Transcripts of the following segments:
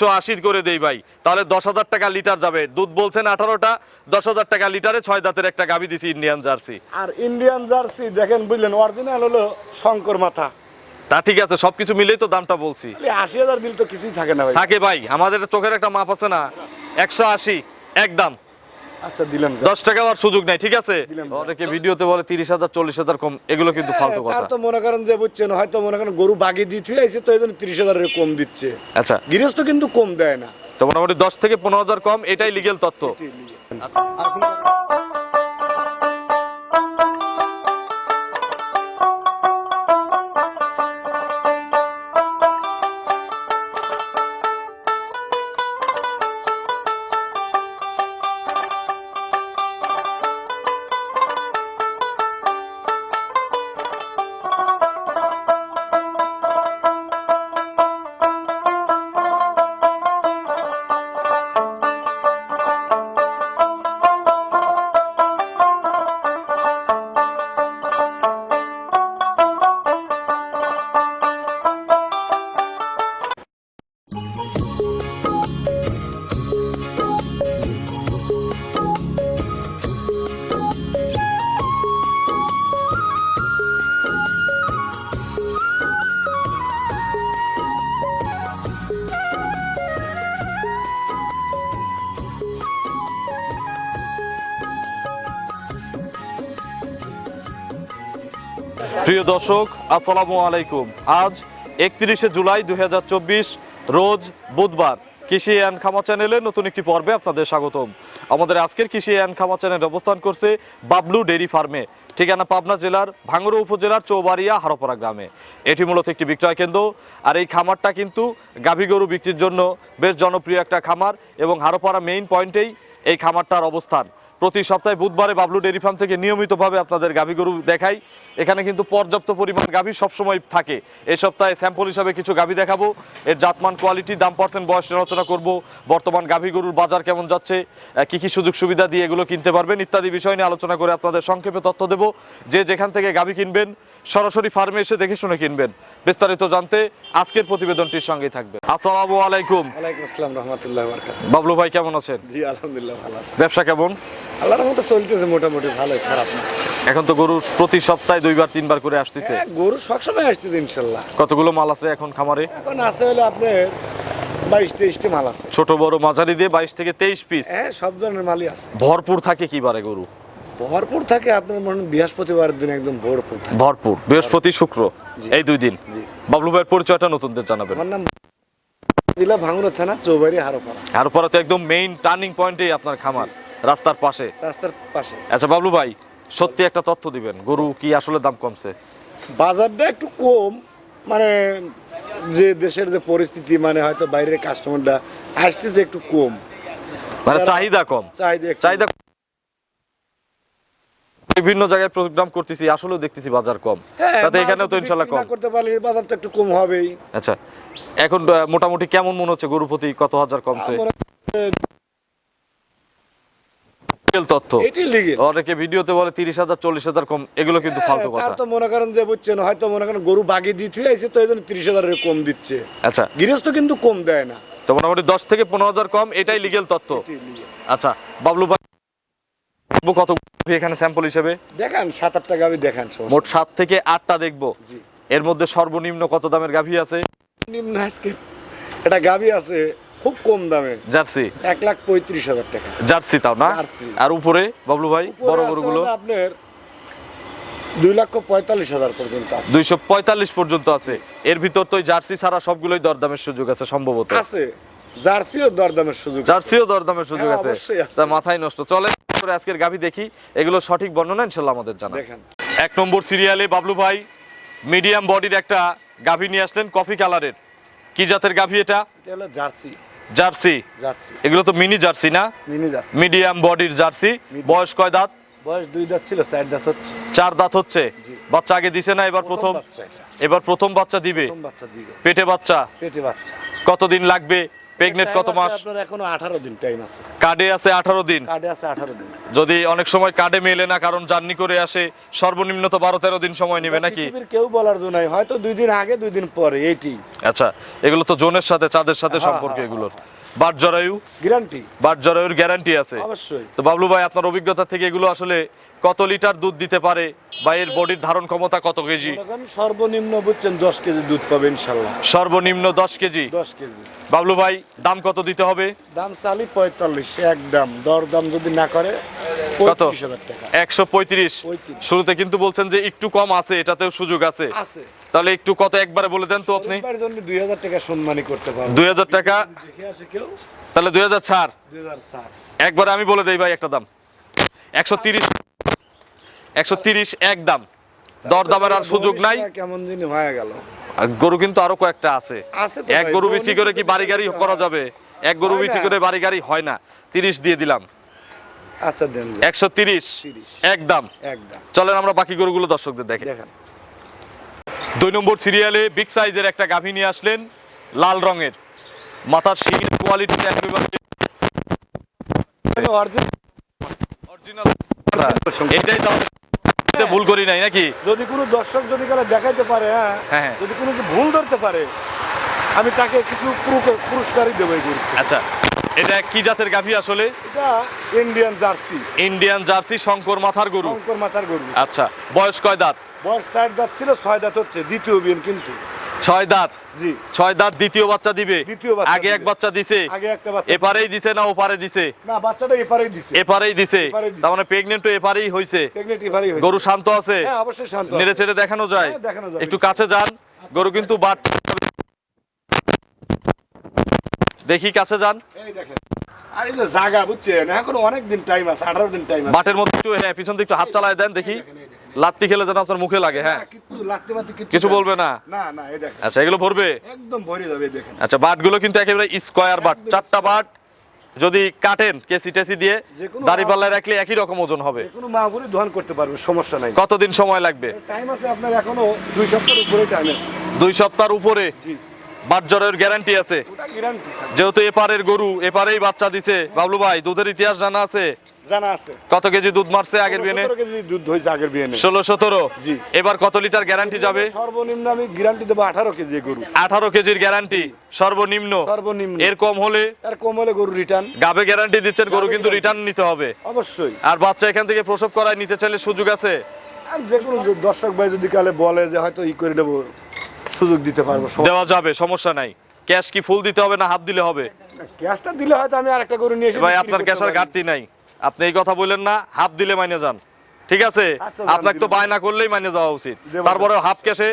একশো আশি করে দেই ভাই। তাহলে দশ হাজার টাকা লিটার যাবে। দুধ বলছেন আঠারোটা দশ হাজার টাকা লিটারে ছয় দাঁতের একটা গাভি দিছি ইন্ডিয়ান জার্সি। আর ইন্ডিয়ান জার্সি দেখেন বুঝলেন অরিজিনাল হলো শঙ্কর মাথা। তা ঠিক আছে সবকিছু মিলেই তো দামটা বলছি। আশি হাজার দিল তো কিছুই থাকে না ভাই। থাকে ভাই আমাদের চোখের একটা মাপ আছে না একশো আশি একদম। আচ্ছা দিলাম টাকা আর সুযোগ নাই ঠিক আছে। অনেকে ভিডিওতে বলে তিরিশ হাজার চল্লিশ হাজার কম এগুলো কিন্তু ফালতু হ্যাঁ, তার তো মনে করেন যে বুঝছেন হয়তো মনে করেন গরু বাগি দিতে আইছে তো এই জন্য তিরিশ হাজারের কম দিচ্ছে। আচ্ছা। গৃহস্থ কিন্তু কম দেয় না। তো মোটামুটি দশ থেকে পনেরো হাজার কম এটাই লিগেল তত্ত্ব প্রিয় দর্শক, আসসালামু আলাইকুম। আজ একত্রিশে জুলাই দু হাজার চব্বিশ, রোজ বুধবার কৃষি অ্যান্ড খামা চ্যানেলে নতুন একটি পর্বে আপনাদের স্বাগতম। আমাদের আজকের কৃষি অ্যান্ড খামা চ্যানেল অবস্থান করছে বাবলু ডেইরি ফার্মে, ঠিকানা পাবনা জেলার ভাঙ্গুড়া উপজেলার চৌবাড়িয়া হারোপাড়া গ্রামে। এটি মূলত একটি বিক্রয় কেন্দ্র, আর এই খামারটা কিন্তু গাভী গরু বিক্রির জন্য বেশ জনপ্রিয় একটা খামার এবং হারোপাড়া মেইন পয়েন্টেই এই খামারটার অবস্থান। প্রতি সপ্তাহে বুধবারে বাবলু ডেরি ফার্ম থেকে নিয়মিতভাবে আপনাদের গাভী গরু দেখাই। এখানে কিন্তু পর্যাপ্ত পরিমাণ গাভী সবসময় থাকে। এ সপ্তাহে স্যাম্পল হিসাবে কিছু গাভী দেখাবো। এর জাতমান, কোয়ালিটি, দাম পার্সেন্ট, বয়স আলোচনা করব। বর্তমান গাভী গরুর বাজার কেমন যাচ্ছে কি কি সুযোগ সুবিধা দিয়ে এগুলো কিনতে পারবেন ইত্যাদি বিষয় নিয়ে আলোচনা করে আপনাদের সংক্ষেপে তথ্য দেব। যে যেখান থেকে গাভী কিনবেন সরাসরি ফার্মে এসে দেখে শুনে কিনবেন। বিস্তারিত জানতে আজকের প্রতিবেদনটির সঙ্গে থাকবে আসসালামু আলাইকুম। ওয়ালাইকুম আসসালাম রহমতুল্লাহ বরকাত বাবলু ভাই কেমন আছেন? জি আলহামদুলিল্লাহ ভালো আছে। ব্যবসা কেমন? আল্লাহর মতো চলতেছে মোটামুটি ভালোই খারাপ না। এখন তো গরু প্রতি সপ্তাহে দুইবার তিনবার করে আসতেছে। হ্যাঁ, গরু সবসময় আসতেছে ইনশাল্লাহ। কতগুলো মাল আছে এখন খামারে? এখন আছে হলো আপনার বাইশ তেইশটি মাল আছে। ছোট বড় মাঝারি দিয়ে বাইশ থেকে তেইশ পিস হ্যাঁ সব ধরনের মালই আছে। ভরপুর থাকে কি বারে গরু? ভরপুর থাকে আপনার মনে বৃহস্পতিবারের দিন একদম ভরপুর থাকে। ভরপুর বৃহস্পতি শুক্র এই দুই দিন। বাবলু ভাইয়ের পরিচয়টা নতুনদের জানাবেন। আমার নাম জেলা ভাঙুরা থানা চৌবাড়ি হারোপাড়া। আর পরে তো একদম মেইন টার্নিং পয়েন্টেই আপনার খামার রাস্তার পাশে। রাস্তার পাশে। আচ্ছা বাবলু ভাই সত্যি একটা তথ্য দিবেন গরু কি আসলে দাম কমছে? বাজারটা একটু কম মানে যে দেশের যে পরিস্থিতি মানে হয়তো বাইরের কাস্টমারটা আসতেছে একটু কম। মানে চাহিদা কম। চাহিদা চাহিদা বিভিন্ন জায়গায় প্রোগ্রাম করতেছি আসলেও দেখতেছি বাজার কম। হ্যাঁ, তাতে এখানেও তো বিক্রি কম। করতে পারলে বাজার তো একটু কম হবেই। আচ্ছা এখন মোটামুটি কেমন মনে হচ্ছে গরু প্রতি? কত হাজার কমছে? তথ্য। অনেকে ভিডিওতে বলে তিরিশ হাজার চল্লিশ হাজার কম এগুলো কিন্তু ফালতু হ্যাঁ, তার কথা তো মনে করেন যে বুঝছেন হয়তো মনে করেন গরু বাগি দিতে আইছে তো এই জন্য তিরিশ হাজারের কম দিচ্ছে। আচ্ছা। গৃহস্থ কিন্তু কম দেয় না। তো মোটামুটি দশ থেকে পনেরো হাজার কম এটাই লিগেল তথ্য। আচ্ছা বাবলু কত এখানে স্যাম্পল হিসেবে। দেখান সাত আটটা দেখান মোট সাত থেকে আটটা দেখব। এর মধ্যে সর্বনিম্ন কত দামের গাভী আছে? নিম্ন আজকে গাবি আছে খুব কম দামে জার্সি? এক লাখ পঁয়ত্রিশ হাজার টাকা। জার্সি তাও না? আর উপরে বাবলু ভাই বড় গরুগুলো? হলো আপনার দুই লক্ষ পঁয়তাল্লিশ হাজার পর্যন্ত দুইশো পঁয়তাল্লিশ পর্যন্ত আছে। এর ভিতর তো জার্সি ছাড়া সবগুলোই দরদামের সুযোগ আছে সম্ভবত। আছে। জার্সিও দরদামের সুযোগ। জার্সিও দরদামের সুযোগ হ্যাঁ, আছে। মাথায় নষ্ট। চলে করে আজকের গাভী দেখি। এগুলো সঠিক বর্ণনা ইনশাল্লাহ আমাদের জানা এক নম্বর সিরিয়ালে বাবলু ভাই মিডিয়াম বডির একটা গাভী নিয়ে আসলেন কফি কালারের কি জাতের গাভী এটা? এটা জার্সি। জার্সি। জার্সি। এগুলো তো মিনি জার্সি না? Mini jersey. মিডিয়াম বডির জার্সি। বয়স কয় দাঁত? বয়স দুই দাঁত ছিল চার দাঁত হচ্ছে। চার দাঁত হচ্ছে? বাচ্চা আগে দিছে না এবার প্রথম এবার প্রথম বাচ্চা দিবে? প্রথম বাচ্চা দিবে। পেটে বাচ্চা? পেটে বাচ্চা। কতদিন লাগবে? প্রেগনেন্ট কত মাস? আপনার এখনও আঠারো দিন টাইম আছে। কার্ডে আছে আঠারো দিন। কার্ডে আছে আঠারো দিন। যদি অনেক সময় কার্ডে মেলে না কারণ জার্নি করে আসে সর্বনিম্ন তো বারো তেরো দিন সময় নেবে নাকি? কেউ বলার জন্য হয়তো দুই দিন আগে দুই দিন পরে এইটি আচ্ছা এগুলো তো জোনের সাথে চাঁদের সাথে হ্যাঁ, সম্পর্ক হ্যাঁ, এগুলোর। বাট জরায়ু? গ্যারান্টি। বাট জরায়ুর গ্যারান্টি আছে। অবশ্যই। তো বাবলু ভাই আপনার অভিজ্ঞতা থেকে এগুলো আসলে কত লিটার দুধ দিতে পারে বা এর বডির ধারণ ক্ষমতা কত কেজি? সর্বনিম্ন বুঝছেন দশ কেজি দুধ পাবে ইনশাল্লাহ। সর্বনিম্ন দশ কেজি? দশ কেজি। বাবলু ভাই দাম কত দিতে হবে? দাম চালি পঁয়তাল্লিশ একদম দর দাম যদি না করে কত? একশো পঁয়ত্রিশ। শুরুতে কিন্তু বলছেন যে একটু কম আছে এটাতেও সুযোগ আছে। তাহলে একটু কত একবারে বলে দেন তো আপনি? দুই হাজার টাকা সম্মানী করতে পারব। দুই হাজার টাকা? তাহলে দুই হাজার ছাড়। একবারে আমি বলে দেই ভাই একটা দাম। একশো তিরিশ একশো তিরিশ এক দাম। দর দামের আর সুযোগ নাই। কেমন দিন হয়ে গেল। গরু কিন্তু আরও কয়েকটা আছে। এক গরু বিক্রি করে কি বাড়ি গাড়ি করা যাবে? এক গরু বিক্রি করে বাড়ি গাড়ি হয় না। তিরিশ দিয়ে দিলাম। আচ্ছা দেন যে, একশো তিরিশ। 30 একদম। একদম। চলেন আমরা বাকি গরুগুলো দর্শকদের দেখে। দেখেন। দুই নম্বর সিরিয়ালে বিগ সাইজের একটা গাভী নিয়ে আসলেন লাল রঙের। মাথার শিং কোয়ালিটি একেবারে original। এটাই ভুল করি নাই নাকি? যদি কোনো দর্শক যদি কালে দেখাইতে পারে হ্যাঁ হ্যাঁ, হ্যাঁ। যদি কোনো ভুল ধরতে পারে আমি তাকে কিছু পুরস্কারই দেবো এই আচ্ছা। এটা কি জাতের গাভী আসলে? এটা ইন্ডিয়ান জার্সি ইন্ডিয়ান জার্সি শঙ্কর মাথার গরু। শঙ্কর মাথার গরু। আচ্ছা বয়স কয় দাঁত? বয়স চার দাঁত ছিল ছয় দাঁত হচ্ছে দ্বিতীয় বিয়ে কিন্তু। ছয় দাঁত? জি। ছয় দাঁত দ্বিতীয় বাচ্চা দিবে? দ্বিতীয় বাচ্চা আগে এক বাচ্চা দিছে? আগে একটা বাচ্চা এপারেই দিছে না ওপারে দিছে? না বাচ্চাটা এপারেই দিছে। এপারেই দিছে? তার মানে প্রেগনেন্ট এপারেই হইছে? প্রেগনেন্ট এপারেই হয়েছে গরু শান্ত আছে? হ্যাঁ অবশ্যই শান্ত আছে। নেড়ে চেড়ে দেখানো যায়? হ্যাঁ, দেখানো যাবে। একটু কাছে যান। গরু কিন্তু বাট দেখি কাছে যান। এই দেখেন। আর এই যে জায়গা বুঝছেন? এখন অনেক দিন টাইম আছে আঠারো দিন টাইম আছে। বাটের মধ্যে একটু হ্যাঁ পিছন থেকে একটু হাত চালায় দেন দেখি। লাত্তি খেলে যেন আপনার মুখে লাগে হ্যাঁ। কিছু বলবে না? না না এই দেখেন। আচ্ছা এগুলো ভরবে? একদম ভরে যাবে দেখেন। আচ্ছা বাটগুলো কিন্তু একেবারে স্কোয়ার বাট। চারটা বাট যদি কাটেন কেসি টেসি দিয়ে দাড়ি পাল্লায় রাখলে একই রকম ওজন হবে। কোনো দহন করতে পারবে সমস্যা নাই। কতদিন সময় লাগবে? টাইম আছে আপনার এখনও দুই সপ্তাহের উপরে টাইম আছে। দুই সপ্তাহের উপরে? জি। বাট জ্বরের গ্যারান্টি আছে। যেহেতু এপারের গরু এপারেই বাচ্চা দিছে। বাবলু ভাই দুধের ইতিহাস জানা আছে? জানা আছে। কত কেজি দুধ মারছে আগের বিয়ে দুধ হয়েছে আগের বিয়ে ষোলো সতেরো? এবার কত লিটার গ্যারান্টি যাবে? সর্বনিম্ন আমি গ্যারান্টি দেবো আঠারো কেজি গরু। আঠারো কেজির গ্যারান্টি সর্বনিম্ন। সর্বনিম্ন। এর কম হলে? কম হলে গরু রিটার্ন গাবে গ্যারান্টি দিচ্ছেন গরু কিন্তু রিটার্ন নিতে হবে। অবশ্যই। আর বাচ্চা এখান থেকে প্রসব করায় নিতে চাইলে সুযোগ আছে? আর যে কোনো দর্শক ভাই যদি কালে বলে যে হয়তো ই করে নেব সুযোগ দিতে পারব দেওয়া যাবে সমস্যা নাই। ক্যাশ কি ফুল দিতে হবে না হাফ দিলে হবে? ক্যাশটা দিলে হয়তো আমি আরেকটা গরু নিয়ে এসে ভাই আপনার ক্যাশের। ঘাটতি নাই। আপনি এই কথা বললেন না হাফ দিলে মাইনে যান। ঠিক আছে? আচ্ছা, আপনাকে তো। বায়না করলেই মাইনে যাওয়া উচিত। তারপরে হাফ ক্যাশে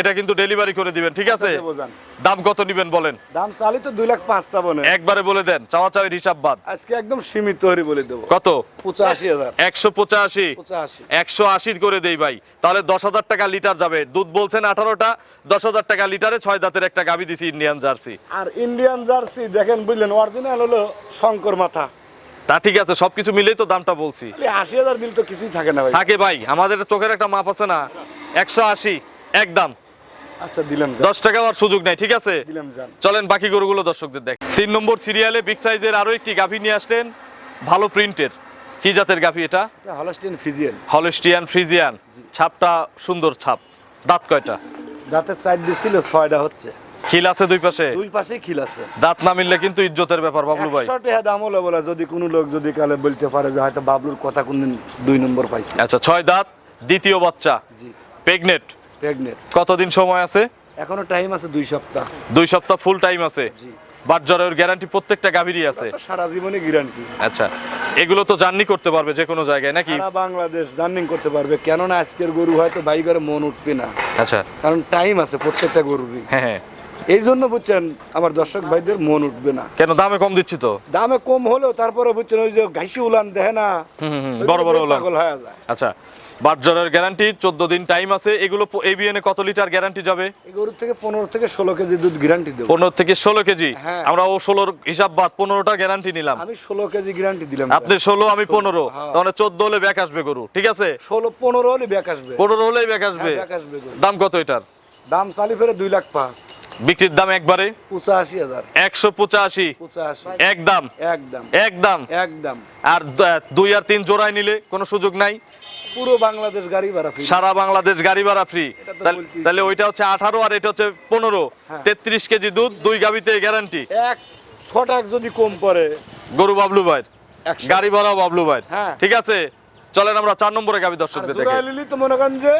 এটা কিন্তু ডেলিভারি করে দিবেন ঠিক আছে? দাম কত নিবেন বলেন? দাম চালি তো দুই লাখ পাঁচ চাবো না একবারে বলে দেন চাওয়া চাওয়ির হিসাব বাদ। আজকে একদম সীমিত হরে বলে দেবো। কত? পঁচাশি হাজার। একশো পঁচাশি। একশো আশি করে দেই ভাই। তাহলে দশ হাজার টাকা লিটার যাবে। দুধ বলছেন আঠারোটা দশ হাজার টাকা লিটারে ছয় দাঁতের একটা গাবি দিছি ইন্ডিয়ান জার্সি আর ইন্ডিয়ান জার্সি দেখেন বুঝলেন অরিজিনাল হলো শঙ্কর মাথা। তা ঠিক আছে সবকিছু মিলেই তো দামটা বলছি। আশি হাজার দিল তো কিছুই থাকে না ভাই। থাকে ভাই আমাদের চোখের একটা মাপ আছে না। একশো আশি একদম। আচ্ছা দিলাম যান দশ টাকা আর সুযোগ নাই ঠিক আছে? দিলাম চলেন বাকি গরুগুলো দর্শকদের দেখ। তিন নম্বর সিরিয়ালে বিগ সাইজের আরও একটি গাভী নিয়ে আসলেন। ভালো প্রিন্টের কি জাতের গাভী এটা? হলস্টিয়ান ফ্রিজিয়ান ছাপটা সুন্দর ছাপ। দাঁত কয়টা? দাঁতের সাইড দিছিল ছয়টা হচ্ছে। খিল আছে দুই পাশে? দুই খিল আছে। দাঁত না মিললে কিন্তু ইজ্জতের ব্যাপার বাবলু ভাই। টাকা দাম হলো বলে যদি কোনো লোক যদি কালে বলতে পারে যে হয়তো বাবলুর কথা কোনদিন দুই নম্বর পাইছে। আচ্ছা ছয় দাঁত দ্বিতীয় বাচ্চা। জি। প্রেগনেট প্রেগনেন্ট কতদিন সময় আছে? এখনও টাইম আছে দুই সপ্তাহ। দুই সপ্তাহ ফুল টাইম আছে? জি। বাট জ্বরের গ্যারান্টি প্রত্যেকটা গাভীরই আছে। সারা জীবনে গ্যারান্টি আচ্ছা এগুলো তো জার্নি করতে পারবে যে কোনো জায়গায় নাকি? বাংলাদেশ জার্নিং করতে পারবে। কেননা আজকের গরু হয়তো বাইকের মন উঠবে না। আচ্ছা। কারণ টাইম আছে প্রত্যেকটা গরুরই। হ্যাঁ হ্যাঁ। এই জন্য বুঝছেন আমার দর্শক ভাইদের মন উঠবে না। কেন দামে কম দিচ্ছি তো? দামে কম হলেও তারপরে বুঝছেন ওই যে ঘাসি উলান দেখে না বড় বড় উলান। হয়ে আচ্ছা বাট জ্বরের গ্যারান্টি চোদ্দ দিন টাইম আছে। এগুলো এবিএনে কত লিটার গ্যারান্টি যাবে? গরুর থেকে পনেরো থেকে ষোলো কেজি দুধ গ্যারান্টি দেবো। পনেরো থেকে ষোলো কেজি? হ্যাঁ। আমরা ও ষোলোর হিসাব বাদ পনেরোটা গ্যারান্টি নিলাম। আমি ষোলো কেজি গ্যারান্টি দিলাম। আপনি ষোলো আমি পনেরো। হ্যাঁ। তাহলে চোদ্দ হলে ব্যাক আসবে গরু ঠিক আছে? ষোলো পনেরো হলে ব্যাক আসবে। পনেরো হলেই ব্যাক আসবে। হ্যাঁ, আসবে দাম কত এটার? দাম চালি ফেরে দুই লাখ পাঁচ। বিক্রির দাম একবারে? পঁচাশি হাজার। একশো পঁচাশি। একদম। একদম। একদম। একদম। আর দুই আর তিন জোড়ায় নিলে কোনো সুযোগ নাই। পুরো বাংলাদেশ গাড়ি ভাড়া ফ্রি সারা বাংলাদেশ গাড়ি ভাড়া ফ্রি তাহলে ওইটা হচ্ছে আঠারো আর এটা হচ্ছে পনেরো। হ্যাঁ। তেত্রিশ কেজি দুধ দুই গাবিতে গ্যারান্টি এক ছটাক যদি কম পড়ে গরু বাবলু ভাই গাড়ি ভাড়া বাবলু ভাই হ্যাঁ। ঠিক আছে? চলেন আমরা চার নম্বরে গাবি দর্শকদের দেখে। তো মনে করেন যে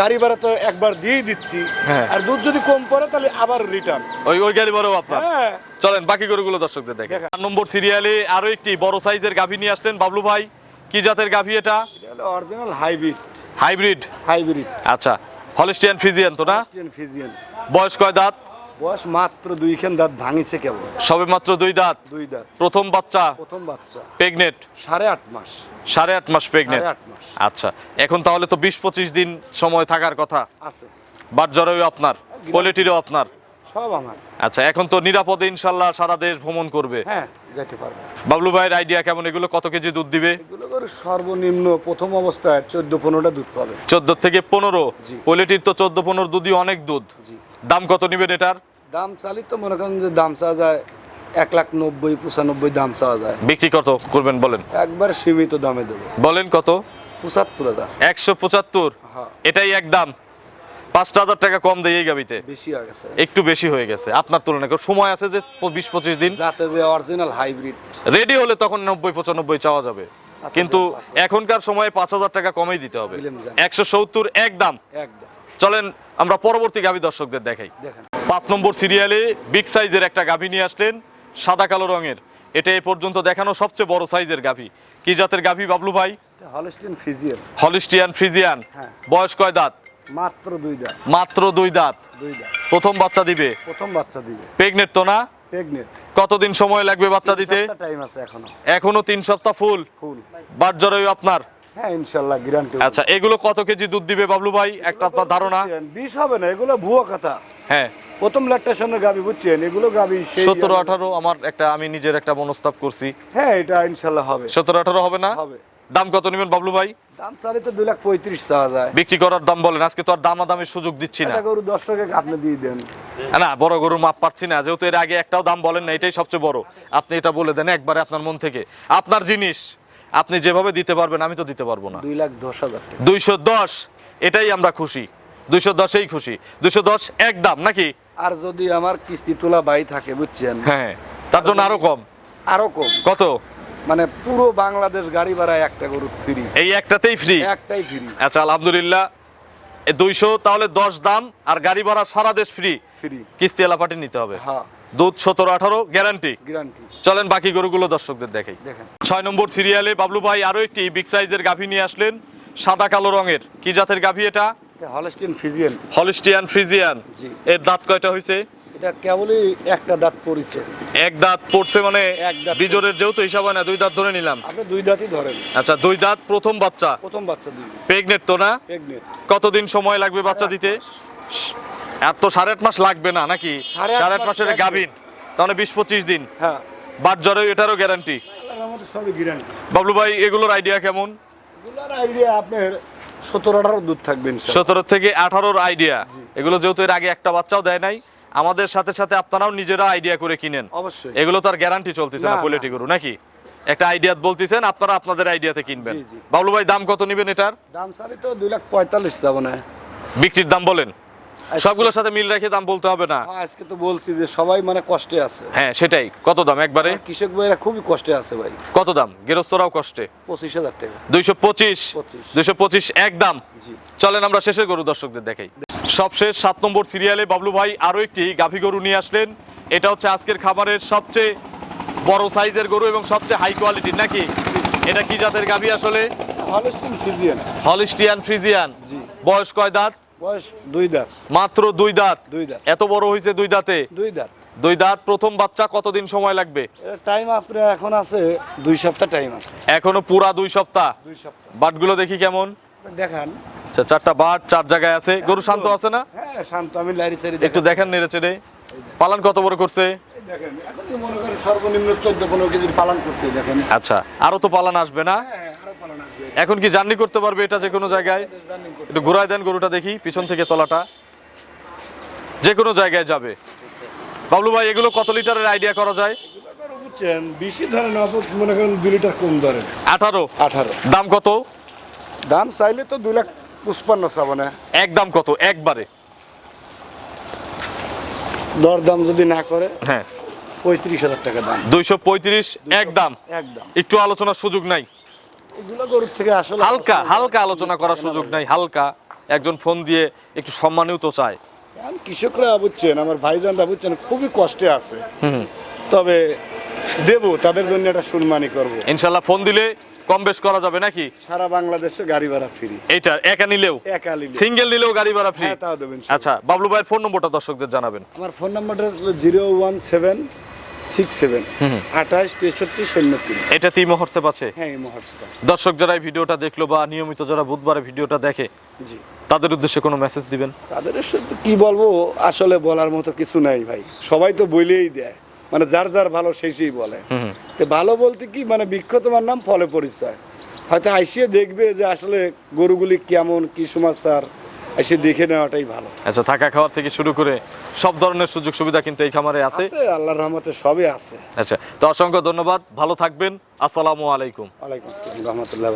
গাড়ি ভাড়া তো একবার দিয়েই দিচ্ছি। হ্যাঁ। আর দুধ যদি কম পড়ে তাহলে আবার রিটার্ন ওই ওই গাড়ি ভাড়াও আপনার। চলেন বাকি গরুগুলো দর্শকদের দেখে। চার নম্বর সিরিয়ালে আরও একটি বড় সাইজের গাভী নিয়ে আসলেন বাবলু ভাই। কি জাতের গাভী এটা? অরিজিনাল হাইব্রিড হাইব্রিড হাইব্রিড আচ্ছা হলিস্টিয়ান ফ্রিজিয়ান তো না? ফিজিয়ান বয়স কয় দাঁত? বয়স মাত্র দুইখান দাঁত ভাঙিছে কেবল। সবে মাত্র দুই দাঁত? দুই দাঁত। প্রথম বাচ্চা? প্রথম বাচ্চা। প্রেগনেট সাড়ে আট মাস। সাড়ে আট মাস প্রেগনেট আট মাস। আচ্ছা এখন তাহলে তো বিশ পঁচিশ দিন সময় থাকার কথা। আছে। বাট জরায়ু আপনার কোয়ালিটিরও আপনার। সব আমার। আচ্ছা এখন তো নিরাপদে ইনশাল্লাহ সারা দেশ ভ্রমণ করবে। হ্যাঁ। যেতে পারবে। বাবলু ভাইয়ের আইডিয়া কেমন? এগুলো কত কেজি দুধ দিবে? এগুলো করে সর্বনিম্ন প্রথম অবস্থায় চোদ্দ পনেরোটা দুধ পাবে। চোদ্দ থেকে পনেরো? জি। কোয়ালিটির তো চোদ্দ পনেরো দুধই অনেক দুধ। দাম কত নিবেন এটার? দাম চালিত মনে করেন যে দাম চাওয়া যায় এক লাখ নব্বই পঁচানব্বই দাম চাওয়া যায়। বিক্রি কত করবেন বলেন? একবার সীমিত দামে দেবো। বলেন কত? পঁচাত্তর হাজার। একশো পঁচাত্তর? হ্যাঁ। এটাই এক দাম। পাঁচটা হাজার টাকা কম দেয় এই গাবিতে। একটু বেশি হয়ে গেছে। আপনার তুলনায় সময় আছে যে বিশ পঁচিশ দিন? যাতে যে অরিজিনাল হাইব্রিড রেডি হলে তখন নব্বই পঁচানব্বই চাওয়া যাবে। কিন্তু এখনকার সময়ে পাঁচ হাজার টাকা কমেই দিতে হবে। একশো সত্তর এক দাম একদম। চলেন আমরা পরবর্তী গাভী দর্শকদের দেখাই। পাঁচ নম্বর সিরিয়ালে বিগ সাইজের একটা গাভী নিয়ে আসলেন সাদা কালো রঙের। এটা এ পর্যন্ত দেখানো সবচেয়ে বড় সাইজের গাভী কি জাতের গাভী বাবলু ভাই? হলস্টিন ফিজিয়াল হলিস্টিয়ান ফ্রিজিয়ান হ্যাঁ। বয়স কয় দাঁত? মাত্র দুই দাঁত। মাত্র দুই দাঁত। দুই দাঁত। প্রথম বাচ্চা দিবে? প্রথম বাচ্চা দিবে। প্রেগনেট তো না? কতদিন সময় লাগবে বাচ্চা দিতে? টাইম আছে এখনও। এখনও তিন সপ্তাহ ফুল ফুল বাট জরায়ু আপনার? হ্যাঁ গ্যারান্টি আচ্ছা এগুলো কত কেজি দুধ দিবে বাবলু ভাই? একটা আপনার ধারণা? বিষ হবে না এগুলো ভুয়ো কথা। হ্যাঁ। প্রথম ল্যাকটেশনের গাবি বুঝছেন? এগুলো গাবি সেই সতেরো আঠারো আমার একটা আমি নিজের একটা মনস্তাপ করছি। হ্যাঁ এটা ইনশাল্লাহ হবে। সতেরো আঠারো হবে না? হবে। দাম কত নেবেন বাবলু ভাই? দাম চালে তো দুই লাখ পঁয়ত্রিশ চাওয়া যায়। বিক্রি করার দাম বলেন আজকে তো আর দামাদামির সুযোগ দিচ্ছি না। গরু দর্শকে আপনি দিয়ে দেন। না বড় গরু মাপ পাচ্ছি না যেহেতু এর আগে একটাও দাম বলেন না এটাই সবচেয়ে বড়। আপনি এটা বলে দেন একবারে আপনার মন থেকে। আপনার জিনিস আপনি যেভাবে দিতে পারবেন আমি তো দিতে পারব না। দুই লাখ দশ হাজার দুইশো দশ এটাই আমরা খুশি। দুইশো দশেই খুশি। দুইশো দশ এক দাম নাকি? আর যদি আমার কিস্তি তোলা বাই থাকে বুঝছেন? হ্যাঁ। তার জন্য আরও কম। আরও কম। কত? মানে পুরো বাংলাদেশ গাড়ি ভাড়া একটা গরু ফ্রি এই একটাতেই ফ্রি একটাই ফ্রি আচ্ছা আলহামদুলিল্লাহ। দুইশো তাহলে দশ দাম আর গাড়ি ভাড়া সারা দেশ ফ্রি ফ্রি কিস্তি এলাপাটি নিতে হবে। হ্যাঁ। দুধ সতেরো আঠারো গ্যারান্টি গ্যারান্টি চলেন বাকি গরুগুলো দর্শকদের দেখাই। দেখেন। ছয় নম্বর সিরিয়ালে বাবলু ভাই আরও একটি বিগ সাইজের গাভী নিয়ে আসলেন সাদা কালো রঙের। কি জাতের গাভী এটা? হলস্টিন ফিজিয়ান হলিস্টিয়ান ফ্রিজিয়ান জি। এর দাঁত কয়টা হয়েছে এটা কেবলই একটা দাঁত পড়েছে। এক দাঁত পড়ছে মানে এক দাঁত। বিজোরের যেহেতু হিসাব হয় না দুই দাঁত ধরে নিলাম। আপনি দুই দাঁতই ধরেন। আচ্ছা দুই দাঁত প্রথম বাচ্চা? প্রথম বাচ্চা দিবি প্রেগনেট তো না? প্রেগনেন্ট কতদিন সময় লাগবে বাচ্চা দিতে? এত সাড়ে আট মাস লাগবে না নাকি? সাড়ে আট মাসের। গাভিন। তাহলে বিশ পঁচিশ দিন। হ্যাঁ। বাট জ্বরে এটারও গ্যারান্টি সবই গ্যারান্টি বাবলু ভাই এগুলোর আইডিয়া কেমন? এগুলোর আইডিয়া আপনার সতেরো আঠারো দুধ থাকবে ইনশাল্লাহ। সতেরো থেকে আঠারোর আইডিয়া এগুলো যেহেতু এর আগে একটা বাচ্চাও দেয় নাই আমাদের সাথে সাথে আপনারাও নিজেরা আইডিয়া করে কিনেন। অবশ্যই। এগুলো তো আর গ্যারান্টি চলতেছে না। কোয়ালিটি গরু নাকি? একটা আইডিয়া বলতেছেন আপনারা আপনাদের আইডিয়াতে কিনবেন। বাবলু ভাই দাম কত নেবেন এটার? দাম চালি তো দুই লাখ পঁয়তাল্লিশ যাব না। বিক্রির দাম বলেন। সবগুলোর সাথে মিল রেখে দাম বলতে হবে না। হ্যাঁ, আজকে তো বলছি যে সবাই মানে কষ্টে আছে। হ্যাঁ সেটাই। কত দাম একবারে? কৃষক ভাইরা খুবই কষ্টে আছে ভাই। কত দাম? গেরস্তরাও কষ্টে। পঁচিশ হাজার টাকা। দুইশো পঁচিশ। দুইশো পঁচিশ এক দাম। জি। চলেন আমরা শেষের গরু দর্শকদের দেখাই। সবশেষ সাত নম্বর সিরিয়ালে বাবলু ভাই আরও একটি গাভী গরু নিয়ে আসলেন। এটা হচ্ছে আজকের খাবারের সবচেয়ে বড় সাইজের গরু এবং সবচেয়ে হাই কোয়ালিটির নাকি? এটা কি জাতের গাভী আসলে? Holstein Friesian. জি। বয়স কয় দাঁত? বয়স দুই দাঁত। মাত্র দুই দাঁত। দুই দাঁত। এত বড় হয়েছে দুই দাঁতে? দুই দাঁত। দুই দাঁত প্রথম বাচ্চা কতদিন সময় লাগবে? টাইম আপনার এখন আছে দুই সপ্তাহ টাইম আছে। এখনও পুরা দুই সপ্তাহ। দুই সপ্তাহ। বাটগুলো দেখি কেমন? দেখান। আচ্ছা চারটা বাট চার জায়গায় আছে। গরু শান্ত আছে না? হ্যাঁ শান্ত আমি লারি সারি একটু দেখেন নেড়ে চেড়ে। পালান কত বড় করছে? দেখেন এখন যে মনে করেন সর্বনিম্ন চোদ্দ পনেরো কেজি পালন করছে দেখেন। আচ্ছা আরও তো পালান আসবে না? হ্যাঁ আরও পালন আসবে। এখন কি জার্নি করতে পারবে এটা যে কোনো জায়গায়? একটু ঘুরায় দেন গরুটা দেখি পিছন থেকে তলাটা। যে কোনো জায়গায় যাবে। বাবলু ভাই এগুলো কত লিটারের আইডিয়া করা যায়? বুঝছেন বেশি ধরেন মনে করেন দুই লিটার কম ধরেন আঠারো। আঠারো। দাম কত? দাম চাইলে তো দুই লাখ পুষ্পান্ন শ্রাবণে এক দাম কত? একবারে। দর দাম যদি না করে হ্যাঁ। পঁয়ত্রিশ হাজার টাকা দাম। দুইশো পঁয়ত্রিশ এক দাম। একদম। একটু আলোচনার সুযোগ নাই। থেকে আসলে হালকা হালকা আলোচনা করার সুযোগ নাই হালকা। একজন ফোন দিয়ে একটু সম্মানীয় তো চায় কৃষকরা বুঝছেন আমার ভাইজানরা বুঝছেন খুবই কষ্টে আছে। তবে দেব তাদের জন্য একটা সম্মানই করব। ইনশাল্লাহ ফোন দিলে কম বেশ করা যাবে নাকি? সারা বাংলাদেশে গাড়ি ভাড়া ফ্রি এইটা একা নিলেও? একা নিলে। সিঙ্গেল নিলেও গাড়ি ভাড়া ফ্রি হ্যাঁ, তাও দেবেন আচ্ছা বাবলু ভাইয়ের ফোন নম্বরটা দর্শকদের জানাবেন। আমার ফোন নাম্বারটা হলো zero one seven six seven আঠাশ তেষট্টি শূন্য তিন। এটা তিন হ্যাঁ এই মুহূর্তে আছে দর্শক যারা এই ভিডিওটা দেখল বা নিয়মিত যারা বুধবারে ভিডিওটা দেখে জি। তাদের উদ্দেশ্যে কোনো মেসেজ দিবেন? তাদের কি বলব আসলে বলার মতো কিছু নাই ভাই। সবাই তো বলেই দেয়। মানে যার যার ভালো সেই সেই বলে। তো ভালো বলতে কি মানে বৃক্ষ তোমার নাম ফলে পরিচয়। হয়তো আইসিয়ে দেখবে যে আসলে গরুগুলি কেমন কি সমাচার এসে দেখে নেওয়াটাই ভালো। আচ্ছা থাকা খাওয়ার থেকে শুরু করে সব ধরনের সুযোগ সুবিধা কিন্তু এই খামারে আছে। আল্লাহর রহমতে সবই আছে। আচ্ছা তো অসংখ্য ধন্যবাদ ভালো থাকবেন আসসালামু আলাইকুম। ওয়ালাইকুম আসসালাম রহমতুল্লাহ